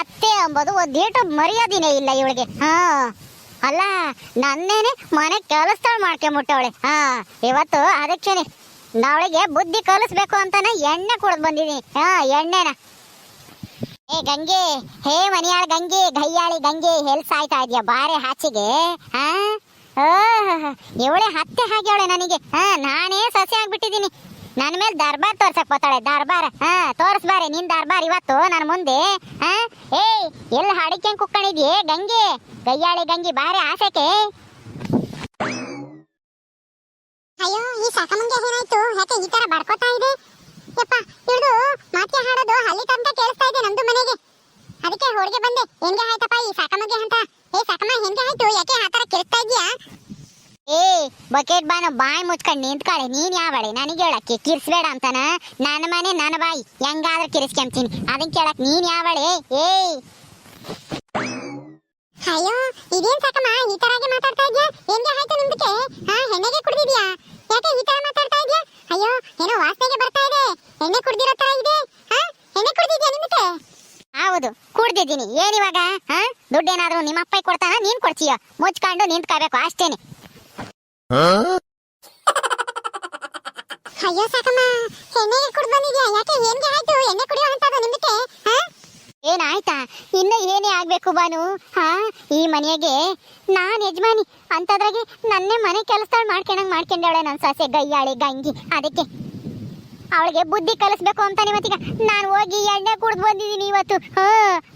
ಅತ್ತೆ ಎಂಬುದು ಒಂದೇಟು ಮರ್ಯಾದಿನೇ ಇಲ್ಲ ಇವಳಿಗೆ. ಹಾ, ಅಲ್ಲ, ನನ್ನೇನೆ ಮನೆ ಕೆಲಸಗಳು ಮಾಡ್ಕೊಂಬಿಟ್ಟವಳೆ. ಹಾ, ಇವತ್ತು ಅದಕ್ಕೇನೆ. ನಾವಳಿಗೆ ಬುದ್ಧಿ ಕಲಿಸ್ಬೇಕು ಅಂತಾನೆ ಎಣ್ಣೆ ಕುಡ್ದು ಬಂದಿದ್ದೀನಿ ಹಾ, ಎಣ್ಣೆನ. ಏ, ಗಂಗೆ, ಹೇ, ಮನೆಯಾಳ ಗಂಗೆ ಗಯ್ಯಾಳಿ ಗಂಗೆ ಹೆಲ್ಸ್ ಆಯ್ತಾ ಇದೆಯಾ? ಬಾರೆ ಹಾಚಿಗೆ, ಹಾ? ಇವಳೆ ಹತ್ತೆ ಹಾಗೆ ಅವಳೆ ನನಗೆ. ಹಾ, ನಾನೇ ಸಸಿ ಆಗ್ಬಿಟ್ಟಿದ್ದೀನಿ ನನ್ನ ಮೇಲೆ ದರ್ಬಾರ್ ತೋರ್ಸಕ್ ಬರ್ತಾಳೆ ದರ್ಬಾರ್, ಹಾ ತೋರ್ಸ್ಬಾರೆ ನಿನ್ ದರ್ಬಾರ್ ಇವತ್ತು ನನ್ನ ಮುಂದೆ, ಹಾ? ಏಯ್, ಎಲ್ಲಿ ಹಡಿಕೆ ಕುಕ್ಕಣಿದ್ಯೆ? ಗಂಗೆ ಗಯ್ಯಾಳಿ ಗಂಗಿ, ಬಾರಿ ಆಸೆಕೆ? ಅಯ್ಯೋ, ಈ ಸಾಕಮ್ಮಂಗೆ ಏನಾಯ್ತು? ಯಾಕೆ ಈ ತರ ಬಡ್ಕೋತಾ ಇದೆ? ಯಪ್ಪ ಇಳ್ದು ಮಾತ್ಯ ಹಾಡೋದು ಅಲ್ಲಿ ತನಕ ಕೇಳಿಸ್ತಾ ಇದೆ ನಮ್ದು ಮನೆಗೆ. ಅದಕ್ಕೆ ಹೋಳಿಗೆ ಬಂದೆ. ಹೆಂಗೆ ಆಯ್ತಪ್ಪ ಈ ಸಾಕಮಗೆ ಅಂತ? ಏ ಸಾಕಮ್ಮ ಹೆಂಗೆ ಆಯ್ತು? ಯಾಕೆ ಬಕೆಟ್ ಬಾನ ಬಾಯಿ ಮುಚ್ಕೊಂಡು ನಿಂತ್ಕೊಳ್ಳಿ ನೀನ್ ಯಾವಳೆ ನನಗೆ ಹೇಳಕ್ಕೆ ಕಿರ್ಸ್ಬೇಡ ಅಂತಾನ? ನನ್ನ ಮನೆ ನನ್ನ ಬಾಯಿ. ಹೆಂಗಾದ್ರೂ ಕಿರಿಸ್ಕೊಂತೀನಿ. ಅದನ್ನ ಕೇಳಕ್ ನೀನ್ ಯಾವಳೆ ಏಯ್ ಅಯ್ಯೋ ಇದೇನ್ ಸಾಕಮ್ಮ? ಈ ತರಾಗೆ ಮಾತಾಡ್ತಾ ಇದ್ಯಾ? ಹೆಂಗೆ ಆಯ್ತು ನಿಮ್ದಕ್ಕೆ? ಹಾ ಹೆಣ್ಣೆಗೆ ಕುಡ್ದಿದ್ಯಾ? ಯಾಕೆ ಈ ತರ ಮಾತಾಡ್ತಾ ಇದ್ಯಾ? ಅಯ್ಯೋ ಏನೋ ವಾಸನೆಗೆ ಬರ್ತಾ ಇದೆ. ಎಣ್ಣೆ ಕುಡ್ದಿರೋ ತರ ಇದೆ. ಹಾ ಎಣ್ಣೆ ಕುಡ್ದಿದ್ಯಾ ನಿಮ್ದಕ್ಕೆ? ಹೌದು ಕುಡ್ದಿದ್ದೀನಿ. ಏನಿವಾಗ ಹಾ ದುಡ್ಡೇನಾದ್ರೂ ನಿಮ್ಮ ಅಪ್ಪ ಕೊಡ್ತಾನ? ನೀನ್ ಕೊಡ್ತೀಯ? ಮುಚ್ಕೊಂಡು ನಿಂತ್ಕೋಬೇಕು ಅಷ್ಟೇನೆ. ಅಯ್ಯೋ, ಸಾಕಮ್ಮ. ಎಣ್ಣೆಗೆ ಕುಡ್ದು ಬಂದಿದ್ಯಾ? ಯಾಕೆ ಹೆಂಗೆ ಆಯ್ತು? ಎಣ್ಣೆ ಕುಡಿಯೋ ನಿಮ್ದಕ್ಕೆ ಏನಾಯ್ತಾ? ಇನ್ನು ಏನೇ ಆಗ್ಬೇಕು ಬಾನು? ಹಾ? ಈ ಮನೆಗೆ ನಾನ್ ಯಜಮಾನಿ. ಅಂತದ್ರಾಗೆ ನನ್ನೇ ಮನೆ ಕೆಲಸ ಮಾಡ್ಕೊಂಡಂಗ್ ಮಾಡ್ಕೊಂಡವಳೆ ನನ್ನ ಸೊಸೆ ಗಯ್ಯಾಳೆ ಗಂಗಿ. ಅದಕ್ಕೆ ಅವಳಿಗೆ ಬುದ್ಧಿ ಕಲಿಸ್ಬೇಕು ಅಂತ ಇವತ್ತೀಗ ನಾನು ಹೋಗಿ ಎಣ್ಣೆ ಕುಡ್ದು ಬಂದಿದ್ದೀನಿ ಇವತ್ತು. ಹಾ?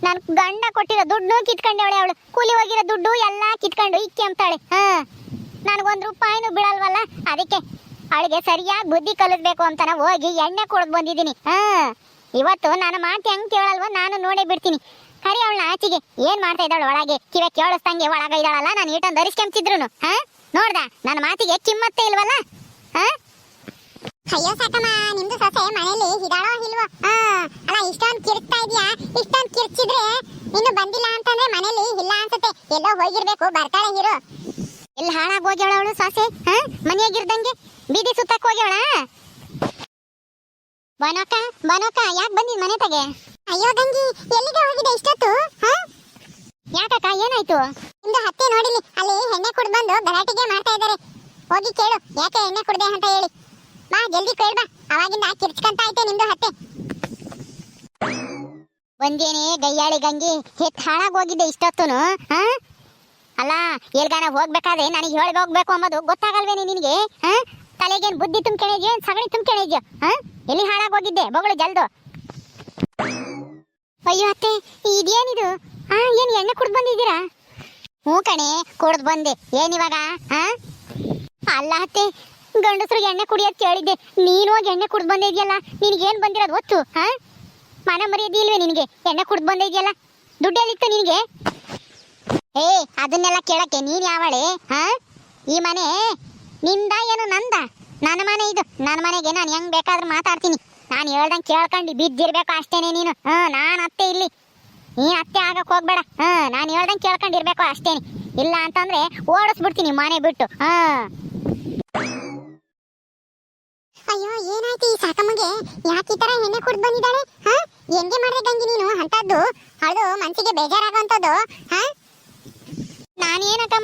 ನಾನು ಗಂಡ ಕೊಟ್ಟಿರೋ ದುಡ್ಡು ಕಿತ್ಕೊಂಡವಳೆ ಅವಳು. ಕೂಲಿ ಹೋಗಿರೋ ದುಡ್ಡು ಎಲ್ಲ ಕಿತ್ಕೊಂಡು ಇಕ್ಕಿ ಅಂತಾಳೆ ಹಾ? ನನಗೊಂದು ರೂಪಾಯಿನೂ ಬಿಡಲ್ವಲ್ಲ ಅದಕ್ಕೆ ಅವಳಿಗೆ ಸರಿಯಾಗಿ ಬುದ್ಧಿ ಕಲಿಸ್ಬೇಕು ಅಂತಾನೆ ಹೋಗಿ ಎಣ್ಣೆ ಕೊಡ್ ಬಂದಿದ್ದೀನಿ. ಹಾ ಇವತ್ತು ನಾನು ಮಾತು ಹೆಂಗ್ ಕೇಳಲ್ವ ನಾನು ನೋಡೇ ಬಿಡ್ತೀನಿ. ಕರಿ ಅವಳನ್ನ ಆಚೆಗೆ ಏನ್ ಮಾಡ್ತಾ ಇದ್ದಾಳು ಒಳಗೆ? ಕಿವೆ ಕೇಳಿಸ್ದಂಗೆ ಒಳಗ ಇದ್ದಾಳಲ್ಲ ನಾನು ಈಟೊಂದು ಧರಿಸ್ಕೊಂಬಿದ್ರು ಹಾ ನೋಡ್ದ ನನ್ನ ಮಾತಿಗೆ ಕಿಮ್ಮತ್ತೆ ಇಲ್ವಲ್ಲ? ಹಾ? ಅಯ್ಯೋ ಸಾಕಮ್ಮ ನಿಮ್ದು ಸೊಸೆ ಮನೇಲಿ ಇದಾಳೋ ಇಲ್ವೋ? ಹಾ. ಅಲ್ಲ ಇಷ್ಟೊಂದು ಕಿರ್ಚ್ತಾ ಇದೀಯಾ? ಇಷ್ಟೊಂದು ಕಿರ್ಚಿದ್ರೆ ಇನ್ನು ಬಂದಿಲ್ಲ ಅಂತಂದ್ರೆ ಮನೇಲಿ ಇಲ್ಲ ಅನ್ಸುತ್ತೆ. ಎಲ್ಲೋ ಹೋಗಿರ್ಬೇಕು ಬರ್ತಾಳೆ ಇರು. ಎಲ್ಲಿ ಹಾಳಾಗಿ ಹೋಗ್ಯಾಳ ಅವಳು ಸಾಸೆ? ಹಾ? ಮನೆಯಾಗಿರ್ದಂಗೆ ಬೀದಿ ಸುತ್ತಕ್ ಹೋಗ್ಯಾಳ? ಬನೋಕ ಬನೋಕ ಯಾಕೆ ಬಂದಿ ಮನೆ ತಗೆ? ಅಯ್ಯೋ ಗಂಗಿ ಎಲ್ಲಿಗೆ ಹೋಗಿದೆ ಇಷ್ಟೊತ್ತು? ಹಾ? ಯಾಕಕ್ಕ ಏನಾಯ್ತು? ಇಂದು ಹತ್ತೆ ನೋಡಿಲಿ ಅಲ್ಲಿ ಹೆಣ್ಣೆ ಕುಡ್ದು ಬಂದು ಗಲಾಟಿಗೆ ಮಾಡ್ತಾ ಇದ್ದಾರೆ. ಹೋಗಿ ಕೇಳು ಯಾಕೆ ಎಣ್ಣೆ ಕುಡ್ದೆ ಅಂತ ಹೇಳಿ. ಬಾ ಜಲ್ದಿ ಕೇಳ್ ಬಾ ಅವಾಗಿಂದ ಕಿರ್ಚ್ಕಂತ ಐತೆ ನಿಮ್ದು ಹತ್ತೆ. ಬಂದೇನೆ ಗಯ್ಯಾಳಿ ಗಂಗಿ ಹೆತ್ ಹಾಳಾಗಿ ಹೋಗಿದ್ದೆ ಇಷ್ಟೊತ್ತುನು ಹಾ? ಅಲ್ಲ ಎಲ್ಗಾನ ಹೋಗ್ಬೇಕಾದ್ರೆ ನನಗೆ ಹೇಳಿ ಹೋಗ್ಬೇಕು ಅನ್ನೋದು ಗೊತ್ತಾಗಲ್ವೇನೆ ನಿನಗೆ, ಹಾ? ತಲೆಗೇನ್ ಬುದ್ಧಿ ತುಂಬ್ಕೊಂಡಿದ್ಯೋ ಸಗಣಿ ತುಂಬ್ಕೊಂಡಿದ್ಯೋ, ಹಾ? ಎಲ್ಲಿ ಹಾಳಾಗಿ ಹೋಗಿದ್ದೆ ಬಗಳು ಜಲ್ದು? ಅಯ್ಯೋ ಅತ್ತೆ, ಇದೇನಿದು? ಹಾ, ಏನ್ ಎಣ್ಣೆ ಕುಡ್ದು ಬಂದಿದ್ದೀರಾ? ಹ್ಞೂ ಕಣೆ, ಕುಡ್ದು ಬಂದೆ. ಏನಿವಾಗ, ಹಾ? ಅಲ್ಲ ಅತ್ತೆ, ಗಂಡಸರು ಎಣ್ಣೆ ಕುಡಿಯೋದು ಕೇಳಿದ್ದೆ. ನೀನು ಹೋಗಿ ಎಣ್ಣೆ ಕುಡ್ದು ಬಂದಿದ್ಯಲ್ಲ, ನಿನಗೇನು ಬಂದಿರೋದು ಒತ್ತು ಹಾ? ಮನ ಮರ್ಯಾದೆ ನಿನಗೆ? ಎಣ್ಣೆ ಕುಡ್ದು ಬಂದಿದ್ಯಲ್ಲ ದುಡ್ಡು ಎಲ್ಲಿತ್ತು ನಿನಗೆ? ಏ, ಅದನ್ನೆಲ್ಲ ಕೇಳಕ್ಕೆ ನೀನ್ ಯಾವಳೆ? ಹಾ? ಈ ಮನೆ ನಿಂದ ಏನು ನಂದ? ನನ್ನ ಮನೆ ಇದು. ನನ್ನ ಮನೆಗೆ ನಾನು ಹೆಂಗ್ ಬೇಕಾದ್ರೂ ಮಾತಾಡ್ತೀನಿ. ನಾನು ಹೇಳ್ದಂಗೆ ಕೇಳ್ಕೊಂಡು ಬಿದ್ದಿರ್ಬೇಕು ಅಷ್ಟೇನೆ ನೀನು. ಹಾ, ನಾನು ಅತ್ತೆ ಇಲ್ಲಿ. ನೀ ಅತ್ತೆ ಆಗಕ್ಕೆ ಹೋಗ್ಬೇಡ. ಹಾ, ನಾನು ಹೇಳ್ದಂಗೆ ಕೇಳ್ಕೊಂಡಿರ್ಬೇಕು ಅಷ್ಟೇನೆ. ಇಲ್ಲ ಅಂತಂದ್ರೆ ಓಡಿಸ್ಬಿಡ್ತೀನಿ ಮನೆ ಬಿಟ್ಟು. ಹಾ. ಅಯ್ಯೋ, ಏನಾಯ್ತು ಈ ಸಾಕಮ್ಮಗೆ? ಯಾಕೆ ಈ ತರ ಹೆಣ್ಣೆ ಕುಡ್ದು ಬಂದಿದ್ದಾಳೆ? ಹಾ? ಹೆಂಗೆ ಮಾಡ್ದೆ ಗಂಗಿ ನೀನು? ಅಂತದ್ದು, ಅದು ಮನ್ಸಿಗೆ ನಾನೇನಕ್ಕ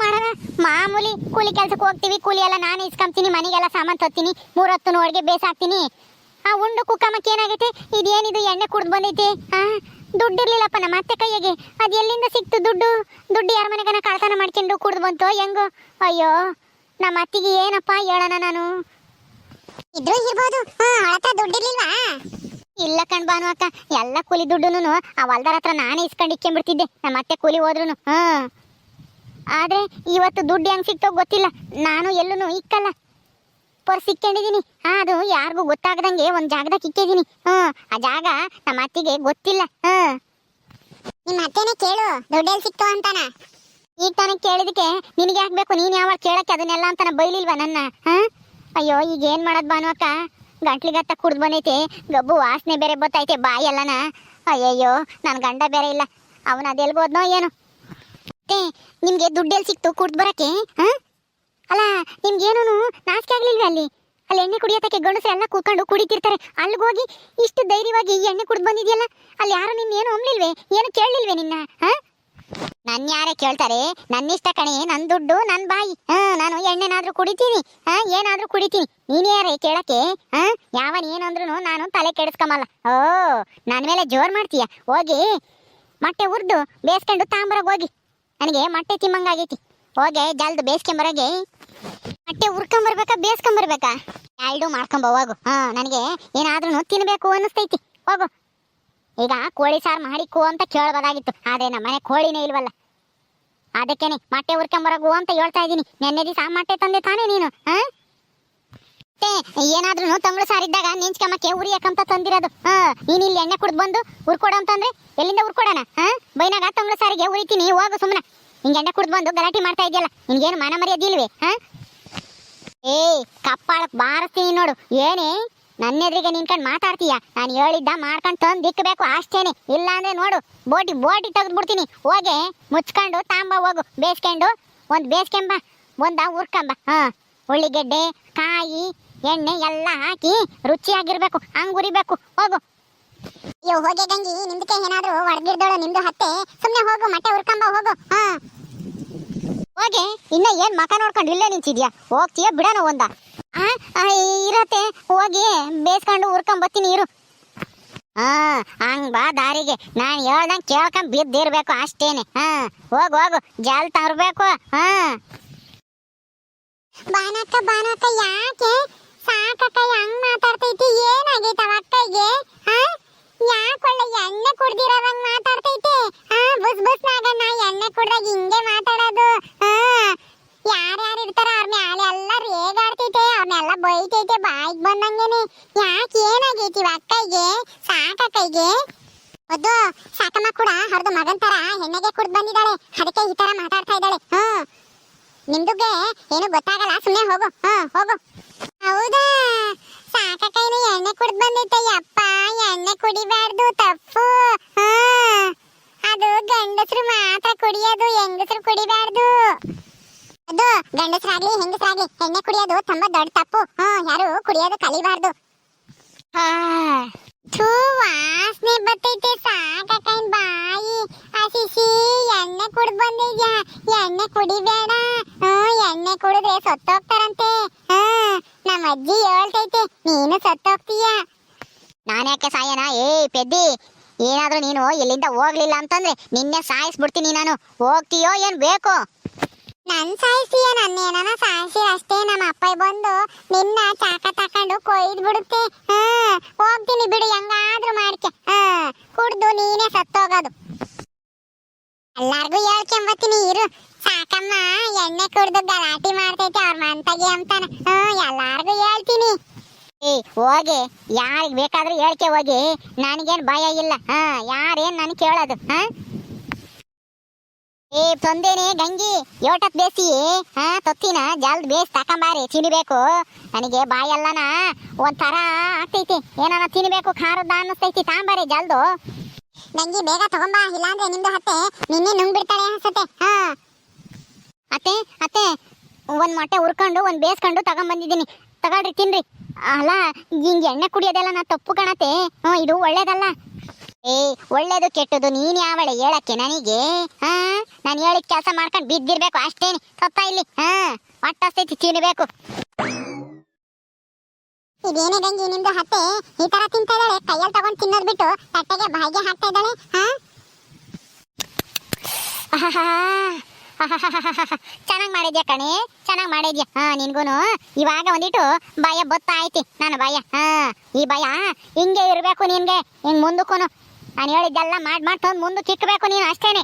ಮಾಡೋಣ? ಮಾಮೂಲಿ ಕೂಲಿ ಕೆಲ್ಸಕ್ಕೆ ಹೋಗ್ತೀವಿ ಕೂಲಿ ಎಲ್ಲ ನಾನು ಇಸ್ಕೊಂತೀನಿ ಮನೆಗೆಲ್ಲ ಸಾಮಾನು ತರ್ತೀನಿ ಮೂರೊತ್ತು ನೋಡ್ಗೆ ಬೇಸಾಕ್ತೀನಿ. ಆ ಉಂಡು ಕುಕ್ಕಮ್ಮಕ್ಕೆ ಏನಾಗೈತೆ? ಇದೇನಿದು ಎಣ್ಣೆ ಕುಡ್ದು ಬಂದೈತೆ? ಆ ದುಡ್ಡು ಇರ್ಲಿಲ್ಲಪ್ಪ ನಮ್ಮ ಅತ್ತೆ ಕೈಯಾಗೆ ಅದು ಎಲ್ಲಿಂದ ಸಿಕ್ತು ದುಡ್ಡು? ದುಡ್ಡು ಯಾರ ಮನೆಗನ ಕಳ್ತನ ಮಾಡ್ಕೊಂಡು ಕುಡ್ದು ಬಂತು ಹೆಂಗೋ? ಅಯ್ಯೋ ನಮ್ಮ ಅತ್ತಿಗೆ ಏನಪ್ಪ ಹೇಳೋಣ ನಾನು? ಇದ್ರೂ ಇರ್ಬೋದು. ಹಾ ಹತ್ರ ದುಡ್ಡಿರ್ಲಿಲ್ವಾ? ಇಲ್ಲ ಕಣ್ ಬಾನು ಅಕ್ಕ ಎಲ್ಲ ಕೂಲಿ ದುಡ್ಡುನು ಆ ಹೊಲ್ದಾರ ಹತ್ರ ನಾನೇ ಇಸ್ಕೊಂಡು ಇಕ್ಕೊಂಡ್ಬಿಡ್ತಿದ್ದೆ ನಮ್ಮ ಅತ್ತೆ ಕೂಲಿ ಹೋದ್ರು ಹಾ ಆದ್ರೆ ಇವತ್ತು ದುಡ್ಡು ಹೆಂಗ್ ಸಿಕ್ತೋ ಗೊತ್ತಿಲ್ಲ. ನಾನು ಎಲ್ಲೂ ಇಕ್ಕಲ್ಲ. ಪರ್ಸ್ ಸಿಕ್ಕೊಂಡಿದ್ದೀನಿ ಅದು ಯಾರಿಗೂ ಗೊತ್ತಾಗದಂಗೆ ಒಂದ್ ಜಾಗದಾಗ ಇಕ್ಕಿದೀನಿ. ಹ್ಮ್ ಆ ಜಾಗ ನಮ್ಮ ಅತ್ತಿಗೆ ಗೊತ್ತಿಲ್ಲ. ಹ್ಮ್ ನಿಮ್ಮ ಅತ್ತೆನೇ ಕೇಳು ದುಡ್ಡೆಲ್ಲಿ ಸಿಕ್ತು ಅಂತಾನ? ಈಗ ತಾನೇ ಕೇಳಿದಕ್ಕೆ ನಿನಗೆ ಹಾಕ್ಬೇಕು ನೀನ್ ಯಾವಾಗ ಕೇಳಕ್ಕೆ ಅದನ್ನೆಲ್ಲ ಅಂತಾನ ಬೈಲಿಲ್ವಾ ನನ್ನ? ಹಾ? ಅಯ್ಯೋ ಈಗ ಏನ್ ಮಾಡೋದ್ ಬಾನು ಅಕ್ಕ? ಗಂಟ್ಲಿಗತ್ತ ಕುಡ್ದು ಬಂದೈತೆ. ಗಬ್ಬು ವಾಸನೆ ಬೇರೆ ಬತ್ತೈತೆ ಬಾಯಿ ಅಲ್ಲನ ಅಯ್ಯಯ್ಯೋ ನನ್ ಗಂಡ ಬೇರೆ ಇಲ್ಲ. ಅವನ ಅದೆಲ್ಗೋದ್ನೋ ಏನು. ಮತ್ತೆ ನಿಮ್ಗೆ ದುಡ್ಡೆಲ್ಲಿ ಸಿಕ್ತು ಕುಡ್ದು ಬರಕ್ಕೆ, ಹಾ? ಅಲ್ಲ ನಿಮ್ಗೇನೂ ನಾಚಿಕೆ ಆಗ್ಲಿಲ್ವ ಅಲ್ಲಿ? ಅಲ್ಲಿ ಎಣ್ಣೆ ಕುಡಿಯೋತಕ್ಕೆ ಗಂಡಸರು ಎಲ್ಲ ಕೂತ್ಕೊಂಡು ಕುಡಿತಿರ್ತಾರೆ. ಅಲ್ಲಿಗೆ ಹೋಗಿ ಇಷ್ಟು ಧೈರ್ಯವಾಗಿ ಈ ಎಣ್ಣೆ ಕುಡ್ದು ಬಂದಿದೆಯಲ್ಲ, ಅಲ್ಲಿ ಯಾರು ನಿನ್ನ ಏನು ಒಮ್ಲಿಲ್ವೇ? ಏನು ಕೇಳಲಿಲ್ವೇ ನಿನ್ನ, ಹಾ? ನನ್ ಯಾರೇ ಕೇಳ್ತಾರೆ ನನ್ನ ಇಷ್ಟ ಕಣೆ, ನನ್ ದುಡ್ಡು, ನನ್ ಬಾಯಿ ನಾನು ಎಣ್ಣೆನಾದ್ರೂ ಕುಡಿತೀನಿ ಏನಾದ್ರೂ ಕುಡಿತೀನಿ. ನೀನೇ ಯಾರೇ ಕೇಳಕ್ಕೆ, ಹಾ? ಯಾವನ್ ಏನಂದ್ರು ನಾನು ತಲೆ ಕೆಡಿಸ್ಕೊಂಬಲ್ಲ ಓ, ನನ್ ಮೇಲೆ ಜೋರ್ ಮಾಡ್ತೀಯ? ಹೋಗಿ, ಮೊಟ್ಟೆ ಹುರ್ದು ಬೇಸ್ಕೊಂಡು ತಾಂಬರಗ್ ಹೋಗಿ. ನನಗೆ ಮೊಟ್ಟೆ ತಿಮ್ಮಂಗಾಗೈತಿ. ಹೋಗೆ, ಜಲ್ದು ಬೇಸ್ಕೊಂಬರಗೆ ಮೊಟ್ಟೆ ಉರ್ಕೊಂಬರ್ಬೇಕಾ ಬೇಸ್ಕೊಂಬರ್ಬೇಕಾ ಎರಡು ಮಾಡ್ಕೊಂಬ ಹೋಗು. ಹಾ, ನನಗೆ ಏನಾದ್ರೂ ತಿನ್ಬೇಕು ಅನ್ನಿಸ್ತೈತಿ. ಹೋಗು. ಈಗ ಕೋಳಿ ಸಾರು ಮಾಡಿಕೋ ಅಂತ ಕೇಳಬಹುದಾಗಿತ್ತು ನಮ್ಮ ಮನೆ ಕೋಳಿನೇ ಇಲ್ವಲ್ಲ. ಅದಕ್ಕೇನೆ, ಮೊಟ್ಟೆ ಉರ್ಕೊಂಬರಗು ಅಂತ ಹೇಳ್ತಾ ಇದ್ದೀನಿ ನೆನ್ನೆ ದಿವಸ ಮೊಟ್ಟೆ ತಂದೆ ತಾನೇ ನೀನು, ಹಾ? ಮತ್ತೆ ಏನಾದ್ರೂ ತಂಗಳು ಸಾರಿದ್ದಾಗ ನೆಂಚ್ಕಮ್ಮಕ್ಕೆ ಯಾಕಂತ ತಂದಿರೋದು. ನೀನ್ ಇಲ್ಲಿ ಎಣ್ಣೆ ಕುಡ್ದು ಬಂದು ಉರ್ಕೊಡು ಅಂತಂದ್ರೆ ಎಲ್ಲಿಂದ ಉರ್ಕೊಡೋಣ? ಹಾ, ಬೈನಾಗ ತಂಗಳು ಸಾರಿಗೆ ಉರಿತೀನಿ, ಹೋಗು ಸುಮ್ಮನೆ ಹಿಂಗೆ ಎಣ್ಣೆ ಕುಡ್ದು ಬಂದು ಗಲಾಟೆ ಮಾಡ್ತಾ ಇದೆಯಲ್ಲ, ನಿನ್ಗೇನು ಮಾನ ಮರ್ಯಾದಿಲ್ವೇ ಹಾ? ಏ ಕಪ್ಪಾಳಕ್ ಬಾರಿಸ್ತೀನಿ ನೋಡು. ಏನೇ ನನ್ನ ಎದುರಿಗೆ ನಿನ್ಕಂಡು ಮಾತಾಡ್ತೀಯ? ನಾನು ಹೇಳಿದ್ದ ಮಾಡ್ಕೊಂಡು ತಂದು ದಿಕ್ಕಬೇಕು ಅಷ್ಟೇನೆ. ಇಲ್ಲ ಅಂದ್ರೆ ನೋಡು, ಬೋಟಿ ಬೋಟಿ ತೆಗೆದು ಬಿಡ್ತೀನಿ. ಹೋಗೆ, ಮುಚ್ಕೊಂಡು ತಾಂಬ ಹೋಗು, ಬೇಸ್ಕೊಂಡು. ಒಂದು ಬೇಸ್ಕೆಂಬ, ಒಂದ ಉರ್ಕಂಬ, ಹಾ. ಉಳ್ಳಿಗೆಡ್ಡೆ ಕಾಯಿ, ಎಣ್ಣೆ ಎಲ್ಲ ಹಾಕಿ ರುಚಿಯಾಗಿರ್ಬೇಕು ಹಂಗ್ ಉರಿಬೇಕು ಹೋಗು. ಅಯ್ಯೋ, ಹೋಗಿ ಗಂಗಿ ನಿಮ್ದಕ್ಕೆ ಏನಾದ್ರು ಹೊಡ್ಗಿರ್ದೋಳು ನಿಮ್ದು ಹತ್ತೆ. ಸುಮ್ನೆ ಹೋಗು ಮತ್ತೆ ಹುರ್ಕೊಂಬ ಹೋಗು. ಹಾ. ಹೋಗಿ, ಇನ್ನ ಏನ್ ಮಕ ನೋಡ್ಕೊಂಡು ಇಲ್ಲೇ ನಿಂತಿದ್ಯಾ? ಹೋಗ್ತೀಯ ಬಿಡೋಣ ಒಂದ? ಇರತ್ತೆ, ಹೋಗಿ, ಬೇಸ್ಕೊಂಡು ಉರ್ಕೊಂಡ್ ಬರ್ತೀನಿ ಇರು. ಹಾ, ಹಂಗ್ ಬಾ ದಾರಿಗೆ. ನಾನ್ ಹೇಳ್ದಂಗೆ ಕೇಳ್ಕೊಂಡ್ ಬಿದ್ದಿರ್ಬೇಕು, ಅಷ್ಟೇನೆ. ಹಾ, ಹೋಗು ಹೋಗು, ಜಾಲ್ ತರಬೇಕು. ಹಾ. ಬಾನಕ್ಕ ಬಾನಕ್ಕ, ಯಾಕೆ? ಸಾಕಕ್ಕ, ಹಂಗ್ ಮಾತಾಡ್ತೈತಿ? ಏನಾಗೈತ ಯಾಕೆ ಒಳ್ಳೆ ಎಣ್ಣೆ ಕುಡ್ದಿರೋದಂಗ್ ಮಾತಾಡ್ತೈತೆ? ಬುಸ್ ಬುಸ್ ನಾಗ ನಾ ಎಣ್ಣೆ ಕುಡ್ದಾಗ ಹಿಂಗೆ ಮಾತಾಡೋದು. ಯಾರ್ಯಾರು ಇರ್ತಾರ ಅವ್ರ ಮ್ಯಾಲೆ ಎಲ್ಲ ರೇಗಾಡ್ತೈತೆ ಅವ್ರನ್ನೆಲ್ಲ ಬೈತೈತೆ, ಬಾಯಿಗೆ ಬಂದಂಗೆನೆ. ಯಾಕೆ ಏನಾಗೈತಿ ಅಕ್ಕಗೆ? ಸಾಕಕ್ಕಯ್ಗೆ ಅದು ಸಾಕಮ್ಮ ಕೂಡ ಅವ್ರದ್ದು ಮಗನ್ ತರ ಹೆಣ್ಣೆಗೆ ಕುಡ್ದು ಬಂದಿದ್ದಾಳೆ. ಅದಕ್ಕೆ ಈ ತರ ಮಾತಾಡ್ತಾ ಇದ್ದಾಳೆ. ಹ್ಮ್. ನಿಮ್ದುಗೆ ಏನು ಗೊತ್ತಾಗಲ್ಲ ಸುಮ್ಮನೆ ಹೋಗು. ಹಾ ಹೋಗು. ಹೌದಾ? ಸಾಕ ಕೈನ ಎಣ್ಣೆ ಕುಡ್ದು ಬಂದೈತೆ ಯಪ್ಪ ಎಣ್ಣೆ ಕುಡಿಬಾರ್ದು, ತಪ್ಪು. ಹಾ ಅದು ಗಂಡಸರು ಮಾತ್ರ ಕುಡಿಯೋದು, ಹೆಂಗಸರು ಕುಡಿಬಾರ್ದು. ಅದು ಗಂಡಸರಾಗ್ಲಿ, ಹೆಂಗಸರಾಗ್ಲಿ, ಎಣ್ಣೆ ಕುಡಿಯೋದು ತುಂಬಾ ದೊಡ್ಡ ತಪ್ಪು. ಹಾ ಯಾರು ಕುಡಿಯೋದು ಕಲಿಬಾರ್ದು. ಹಾ. ಥೂ ವಾಸನೆ ಬರ್ತೈತೆ ಸಾಕ ಕೈನ್ ಬಾಯಿ. ಹಸಿಸಿ ಎಣ್ಣೆ ಕುಡ್ದು ಬಂದಿದ್ಯಾ? ಎಣ್ಣೆ ಕುಡಿಬೇಡ. ಹ್ಮ್ ಎಣ್ಣೆ ಕುಡಿದ್ರೆ ಸತ್ತೋಗ್ತಾರಂತೆ. ಹ್ಮ್ ನಮ್ಮ ಅಜ್ಜಿ ಹೇಳ್ತೈತೆ, ನೀನು ಸತ್ತೋಗ್ತೀಯ? ನಾನ್ಯಾಕೆ ಸಾಯನ? ಏ ಪೆದ್ದಿ. ಏನಾದ್ರೂ ನೀನು ಇಲ್ಲಿಂದ ಹೋಗ್ಲಿಲ್ಲ ಅಂತಂದ್ರೆ ನಿನ್ನೆ ಸಾಯಿಸ್ಬಿಡ್ತೀನಿ ನಾನು. ಹೋಗ್ತೀಯೋ, ಏನ್ ಬೇಕು? ನನ್ ಸಾಯಿಸಿಯ ಏನನ ಸಾಯಿಸಿ ಅಷ್ಟೇ ನಮ್ಮ ಅಪ್ಪ ಬಂದು ನಿನ್ನ ಚಾಕ ತಕೊಂಡು ಕೊಯ್ದು ಬಿಡುತ್ತೆ ಹಾ ಹೋಗ್ತೀನಿ ಬಿಡು, ಹೆಂಗಾದ್ರೂ ಮಾಡ್ಕೆ. ಹ್ಮ್, ಕುಡ್ದು ನೀನೇ ಸತ್ತೋಗೋದು. ಎಲ್ಲಾರ್ಗು ಹೇಳ್ಕೊಂಬತ್ತೀನಿ, ಇರು. ಸಾಕಮ್ಮ, ಎಣ್ಣೆ ಕುಡ್ದು ಗಲಾಟಿ ಮಾಡ್ತೈತೆ ಅವ್ರ ಮಂತಗೆ ಅಂತಾನ. ಹ್ಮ್, ಎಲ್ಲಾರ್ಗು ಹೇಳ್ತೀನಿ. ಏ, ಹೋಗಿ. ಯಾರಿಗ್ ಬೇಕಾದ್ರೂ ಹೇಳ್ಕೆ ಹೋಗಿ. ನನಗೇನ್ ಭಯ ಇಲ್ಲ. ಹಾ ಯಾರೇನು ನನ್ ಕೇಳೋದು? ಹಾ ಏ, ತೊಂದೇನೆ, ಗಂಗಿ ಯೋಟತ್ ಬೇಸಿ ಹಾ, ತೊತ್ತಿನ, ಜಲ್ದ್ ಬೇಸ್ ತಕೊಂಬಾರಿ ತಿನ್ಬೇಕು. ನನಗೆ ಬಾಯೆಲ್ಲನ ಒಂಥರ ಆಗ್ತೈತಿ. ಏನಾನ ತಿನ್ಬೇಕು, ಖಾರದ ಅನ್ನಿಸ್ತೈತಿ ತಾಂಬಾರಿ ಜಲ್ದು. ನಂಗಿ ಬೇಗ ತಗೊಂಬಾ, ಇಲ್ಲಾಂದ್ರೆ ನಿಮ್ದು ಹತ್ತೆ ನಿನ್ನೆ ನುಂಗ್ ಬಿಡ್ತಾಳೆ ಅನ್ಸತ್ತೆ. ಹಾ. ಅತ್ತೆ ಅತ್ತೆ, ಒಂದ್ ಮೊಟ್ಟೆ ಉರ್ಕೊಂಡು ಒಂದ್ ಬೇಸ್ಕೊಂಡು ತಗೊಂಬಂದಿದ್ದೀನಿ. ತಗೊಳ್ರಿ, ತಿನ್ರಿ. ಅಲ್ಲ, ಹಿಂಗ್ ಎಣ್ಣೆ ಕುಡಿಯೋದೆಲ್ಲ ನಾ ತಪ್ಪು ಕಾಣತ್ತೆ. ಹ್ಞೂ ಇದು ಒಳ್ಳೇದಲ್ಲ. ಏ ಒಳ್ಳೇದು ಕೆಟ್ಟದು ನೀನ್ ಯಾವಳೆ ಹೇಳಕ್ಕೆ ನನಗೆ? ಹಾ ನಾನು ಹೇಳಿದ ಕೆಲಸ ಮಾಡ್ಕೊಂಡು ಬಿದ್ದಿರ್ಬೇಕು ಅಷ್ಟೇನೆ. ಸತ್ತ ಇಲ್ಲಿ. ಹಾ ಹೊಟ್ಟಸ್ತೈತಿ ತಿನ್ಬೇಕು. ಇದೇನೇ ಗಂಗಿ ನಿಮ್ದು ಹತ್ತೆ ಈ ತರ ತಿಂತಾ ಇದ್ದಾಳೆ. ಕೈಯಲ್ಲಿ ತಗೊಂಡ್ ತಿನ್ನೋದ್ ಬಿಟ್ಟು ತಟ್ಟೆಗೆ ಬಾಯಿಗೆ ಹಾಕ್ತಾ ಇದ್ದಾಳೆ. ಹಾ ಚೆನ್ನಾಗಿ ಮಾಡಿದ್ಯಾ ಕಣೆ? ಚೆನ್ನಾಗಿ ಮಾಡಿದ್ಯಾ? ಹಾ ನಿನ್ಗೂನು? ಇವಾಗ ಒಂದಿಟ್ಟು ಭಯ ಬತ್ತಾಯ್ತಿ ನನ್ನ ಭಯ ಹಾ ಈ ಭಯ ಹಿಂಗೆ ಇರ್ಬೇಕು ನಿನ್ಗೆ. ಹಿಂಗ್ ಮುಂದಕ್ಕೂನು ನಾನು ಹೇಳಿದ್ದೆಲ್ಲ ಮಾಡಿ ಮಾಡ್ತಾ ಮುಂದೆ ಮುಂದಕ್ಕೆ ಇಕ್ಬೇಕು ನೀನು ಅಷ್ಟೇನೆ.